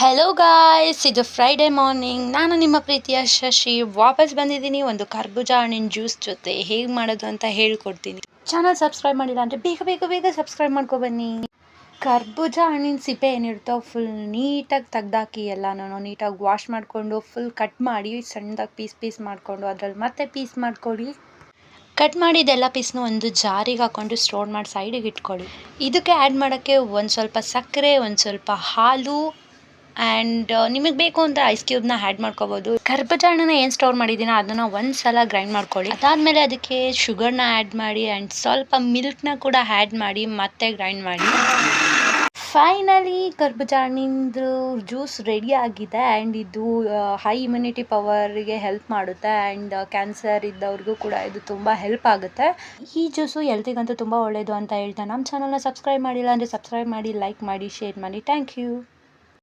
Hello guys ಇದು Friday morning ನಾನು ನಿಮ್ಮ ಪ್ರೀತಿಯ ಶಶಿ. ವಾಪಸ್ ಬಂದಿದ್ದೀನಿ. ಒಂದು ಕರ್ಬೂಜ, ಹಣ್ಣಿನ ಜ್ಯೂಸ್ ಜೊತೆ ಹೇಗೆ ಮಾಡೋದು ಅಂತ ಹೇಳ್ಕೊಡ್ತೀನಿ. ಚಾನಲ್ ಸಬ್ಸ್ಕ್ರೈಬ್ ಮಾಡಿಲ್ಲ ಅಂದರೆ ಬೇಗ ಬೇಗ ಬೇಗ ಸಬ್ಸ್ಕ್ರೈಬ್ ಮಾಡ್ಕೊಬನ್ನಿ ಕರ್ಬೂಜ, ಹಣ್ಣಿನ ಸಿಪ್ಪೆ ಏನಿರುತ್ತೋ ಫುಲ್ ನೀಟಾಗಿ ತೆಗ್ದಾಕಿ ನಾನು ನೀಟಾಗಿ ವಾಶ್ ಮಾಡಿಕೊಂಡು ಫುಲ್ ಕಟ್ ಮಾಡಿ, ಸಣ್ಣದಾಗಿ ಪೀಸ್ ಪೀಸ್ ಮಾಡಿಕೊಂಡು ಅದರಲ್ಲಿ ಮತ್ತೆ ಪೀಸ್ ಮಾಡ್ಕೊಳ್ಳಿ. ಕಟ್ ಮಾಡಿದ್ದೆಲ್ಲ ಪೀಸ್ನು ಒಂದು ಜಾರಿಗೆ ಹಾಕ್ಕೊಂಡು ಸ್ಟೋರ್ ಮಾಡಿ ಸೈಡಿಗೆ ಇಟ್ಕೊಳ್ಳಿ. ಇದಕ್ಕೆ ಆ್ಯಡ್ ಮಾಡೋಕ್ಕೆ ಒಂದು ಸ್ವಲ್ಪ ಸಕ್ಕರೆ, ಒಂದು ಸ್ವಲ್ಪ ಹಾಲು ಆ್ಯಂಡ್ ನಿಮಗೆ ಬೇಕು ಅಂದರೆ ಐಸ್ ಕ್ಯೂಬ್ನ ಆ್ಯಡ್ ಮಾಡ್ಕೋಬೋದು. ಕರ್ಬಜಾಣನ ಏನು ಸ್ಟೋರ್ ಮಾಡಿದ್ದೀನೋ ಅದನ್ನು ಒಂದು ಸಲ ಗ್ರೈಂಡ್ ಮಾಡ್ಕೊಳ್ಳಿ. ಅದಾದಮೇಲೆ ಅದಕ್ಕೆ ಶುಗರ್ನ ಆ್ಯಡ್ ಮಾಡಿ ಆ್ಯಂಡ್ ಸ್ವಲ್ಪ ಮಿಲ್ಕ್ನ ಕೂಡ ಆ್ಯಡ್ ಮಾಡಿ ಮತ್ತೆ ಗ್ರೈಂಡ್ ಮಾಡಿ. ಫೈನಲಿ ಕರ್ಬಜಾಣಿಂದು ಜ್ಯೂಸ್ ರೆಡಿ ಆಗಿದೆ ಆ್ಯಂಡ್ ಇದು ಹೈ ಇಮ್ಯುನಿಟಿ ಪವರ್ಗೆ ಹೆಲ್ಪ್ ಮಾಡುತ್ತೆ ಆ್ಯಂಡ್ ಕ್ಯಾನ್ಸರ್ ಇದ್ದವ್ರಿಗೂ ಕೂಡ ಇದು ತುಂಬ ಹೆಲ್ಪ್ ಆಗುತ್ತೆ. ಈ ಜ್ಯೂಸು ಎಲ್ತಿಗಂತೂ ತುಂಬ ಒಳ್ಳೆಯದು ಅಂತ ಹೇಳ್ತಾ ನಮ್ಮ ಚಾನಲ್ನ ಸಬ್ಸ್ಕ್ರೈಬ್ ಮಾಡಿಲ್ಲ ಅಂದರೆ ಸಬ್ಸ್ಕ್ರೈಬ್ ಮಾಡಿ ಲೈಕ್ ಮಾಡಿ ಶೇರ್ ಮಾಡಿ. Thank you